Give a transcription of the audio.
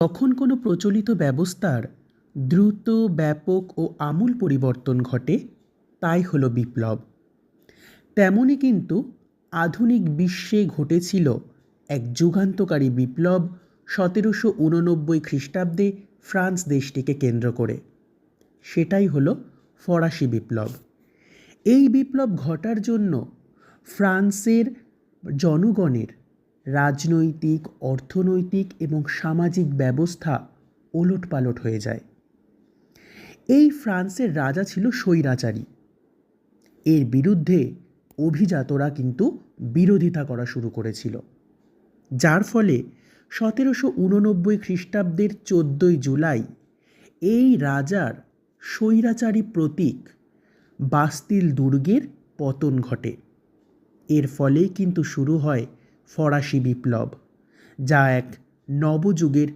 যখন কোনো প্রচলিত ব্যবস্থার দ্রুত, ব্যাপক ও আমূল পরিবর্তন ঘটে, তাই হলো বিপ্লব। তেমনই কিন্তু আধুনিক বিশ্বে ঘটেছিল এক যুগান্তকারী বিপ্লব সতেরোশো উননব্বই খ্রিস্টাব্দে ফ্রান্স দেশটিকে কেন্দ্র করে। সেটাই হলো ফরাসি বিপ্লব। এই বিপ্লব ঘটার জন্য ফ্রান্সের জনগণের রাজনৈতিক, অর্থনৈতিক এবং সামাজিক ব্যবস্থা ওলটপালট হয়ে যায়। এই ফ্রান্সের রাজা ছিল স্বৈরাচারী। এর বিরুদ্ধে অভিজাতরা কিন্তু বিরোধিতা করা শুরু করেছিল। যার ফলে সতেরোশো উননব্বই খ্রিস্টাব্দের চোদ্দোই জুলাই এই রাজার স্বৈরাচারী প্রতীক বাস্তিল দুর্গের পতন ঘটে। এর ফলেই কিন্তু শুরু হয় ফরাসি বিপ্লব যা এক নবযুগের